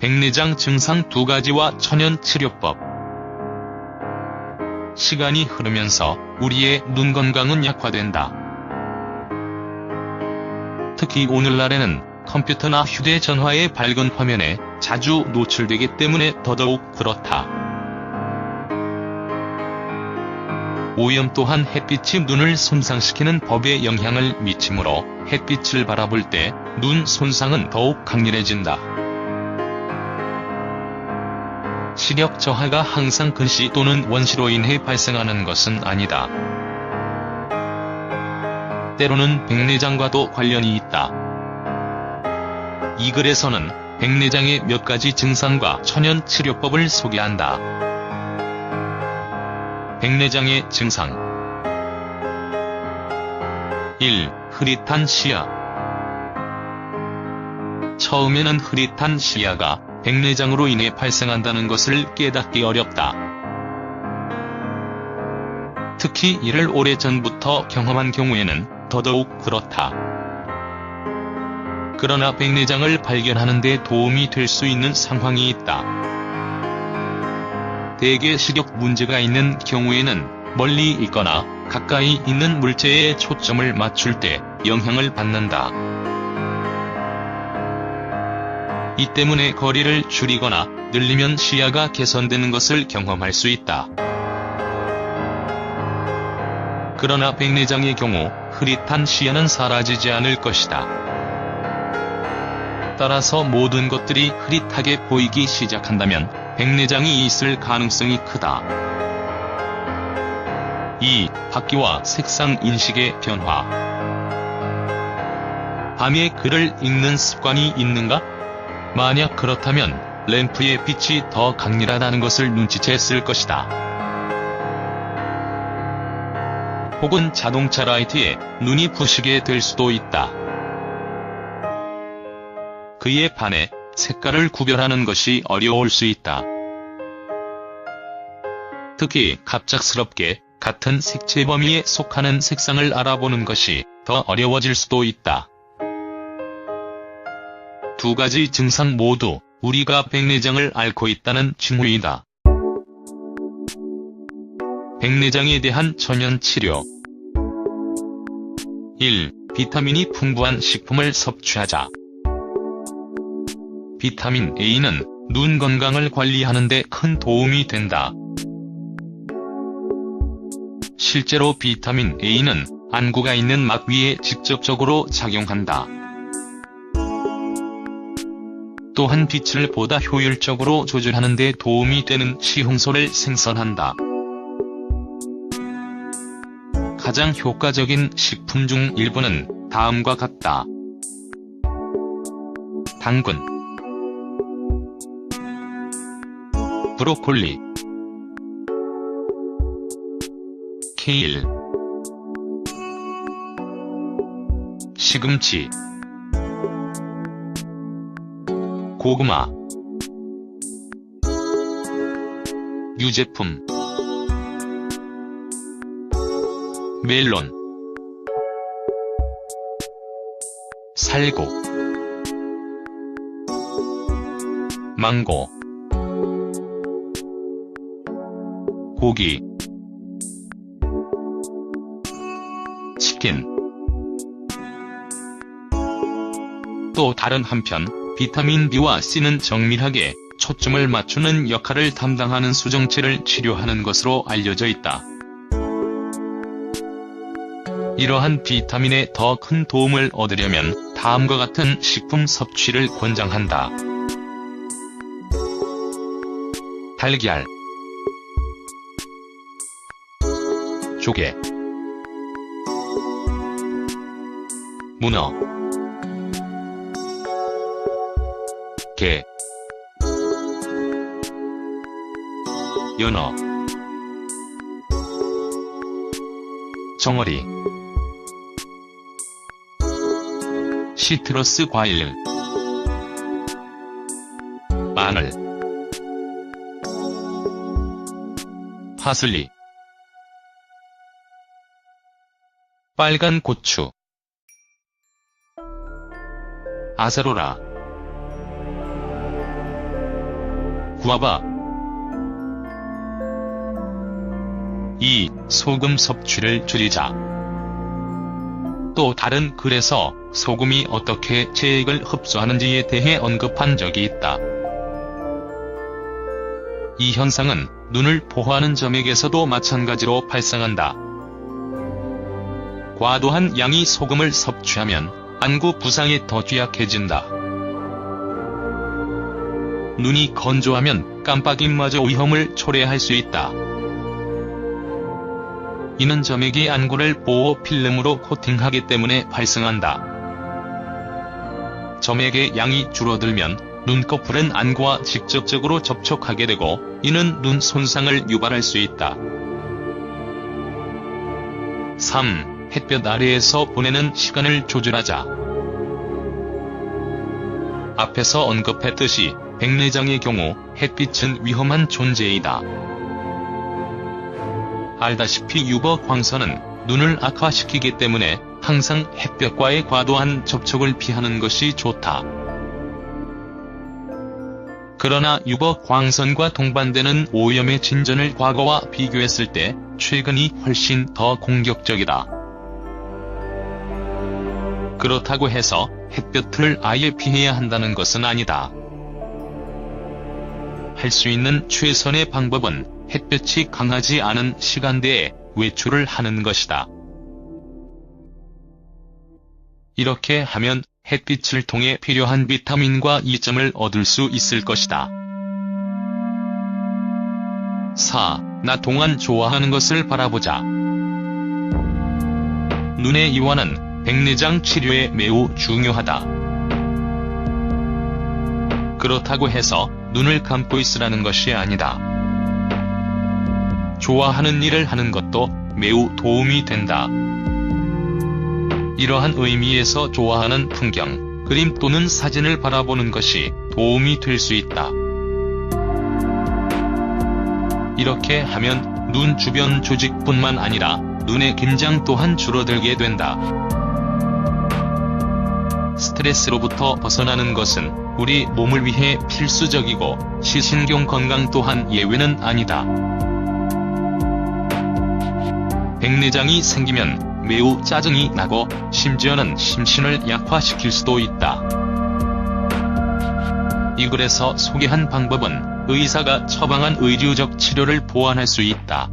백내장 증상 두 가지와 천연 치료법. 시간이 흐르면서 우리의 눈 건강은 약화된다. 특히 오늘날에는 컴퓨터나 휴대전화의 밝은 화면에 자주 노출되기 때문에 더더욱 그렇다. 오염 또한 햇빛이 눈을 손상시키는 법에 영향을 미치므로 햇빛을 바라볼 때 눈 손상은 더욱 강렬해진다. 시력 저하가 항상 근시 또는 원시로 인해 발생하는 것은 아니다. 때로는 백내장과도 관련이 있다. 이 글에서는 백내장의 몇 가지 증상과 천연 치료법을 소개한다. 백내장의 증상 1. 흐릿한 시야 처음에는 흐릿한 시야가 백내장으로 인해 발생한다는 것을 깨닫기 어렵다. 특히 이를 오래전부터 경험한 경우에는 더더욱 그렇다. 그러나 백내장을 발견하는 데 도움이 될 수 있는 상황이 있다. 대개 시력 문제가 있는 경우에는 멀리 있거나 가까이 있는 물체에 초점을 맞출 때 영향을 받는다. 이 때문에 거리를 줄이거나 늘리면 시야가 개선되는 것을 경험할 수 있다. 그러나 백내장의 경우 흐릿한 시야는 사라지지 않을 것이다. 따라서 모든 것들이 흐릿하게 보이기 시작한다면 백내장이 있을 가능성이 크다. 2. 바퀴와 색상 인식의 변화 밤에 글을 읽는 습관이 있는가? 만약 그렇다면 램프의 빛이 더 강렬하다는 것을 눈치챘을 것이다. 혹은 자동차 라이트에 눈이 부시게 될 수도 있다. 그에 반해 색깔을 구별하는 것이 어려울 수 있다. 특히 갑작스럽게 같은 색채 범위에 속하는 색상을 알아보는 것이 더 어려워질 수도 있다. 두 가지 증상 모두 우리가 백내장을 앓고 있다는 징후이다. 백내장에 대한 천연 치료 1. 비타민이 풍부한 식품을 섭취하자. 비타민 A는 눈 건강을 관리하는 데 큰 도움이 된다. 실제로 비타민 A는 안구가 있는 막 위에 직접적으로 작용한다. 또한 빛을 보다 효율적으로 조절하는 데 도움이 되는 시흥소를 생성한다. 가장 효과적인 식품 중 일부는 다음과 같다. 당근 브로콜리 케일 시금치 고구마 유제품 멜론 살구 망고 고기 치킨. 또 다른 한편 비타민 B와 C는 정밀하게 초점을 맞추는 역할을 담당하는 수정체를 치료하는 것으로 알려져 있다. 이러한 비타민에 더 큰 도움을 얻으려면 다음과 같은 식품 섭취를 권장한다. 달걀 조개 문어 연어 정어리 시트러스 과일 마늘 파슬리 빨간 고추 아사로라 구아바 2. 소금 섭취를 줄이자. 또 다른 글에서 소금이 어떻게 체액을 흡수하는지에 대해 언급한 적이 있다. 이 현상은 눈을 보호하는 점액에서도 마찬가지로 발생한다. 과도한 양의 소금을 섭취하면 안구 부상에 더 취약해진다. 눈이 건조하면 깜빡임마저 위험을 초래할 수 있다. 이는 점액이 안구를 보호 필름으로 코팅하기 때문에 발생한다. 점액의 양이 줄어들면 눈꺼풀은 안구와 직접적으로 접촉하게 되고 이는 눈 손상을 유발할 수 있다. 3. 햇볕 아래에서 보내는 시간을 조절하자. 앞에서 언급했듯이 백내장의 경우 햇빛은 위험한 존재이다. 알다시피 유버 광선은 눈을 악화시키기 때문에 항상 햇볕과의 과도한 접촉을 피하는 것이 좋다. 그러나 유버 광선과 동반되는 오염의 진전을 과거와 비교했을 때 최근이 훨씬 더 공격적이다. 그렇다고 해서 햇볕을 아예 피해야 한다는 것은 아니다. 할 수 있는 최선의 방법은 햇볕이 강하지 않은 시간대에 외출을 하는 것이다. 이렇게 하면 햇빛을 통해 필요한 비타민과 이점을 얻을 수 있을 것이다. 4. 나 동안 좋아하는 것을 바라보자. 눈의 이완은 백내장 치료에 매우 중요하다. 그렇다고 해서 눈을 감고 있으라는 것이 아니다. 좋아하는 일을 하는 것도 매우 도움이 된다. 이러한 의미에서 좋아하는 풍경, 그림 또는 사진을 바라보는 것이 도움이 될 수 있다. 이렇게 하면 눈 주변 조직뿐만 아니라 눈의 긴장 또한 줄어들게 된다. 스트레스로부터 벗어나는 것은 우리 몸을 위해 필수적이고 시신경 건강 또한 예외는 아니다. 백내장이 생기면 매우 짜증이 나고 심지어는 심신을 약화시킬 수도 있다. 이 글에서 소개한 방법은 의사가 처방한 의료적 치료를 보완할 수 있다.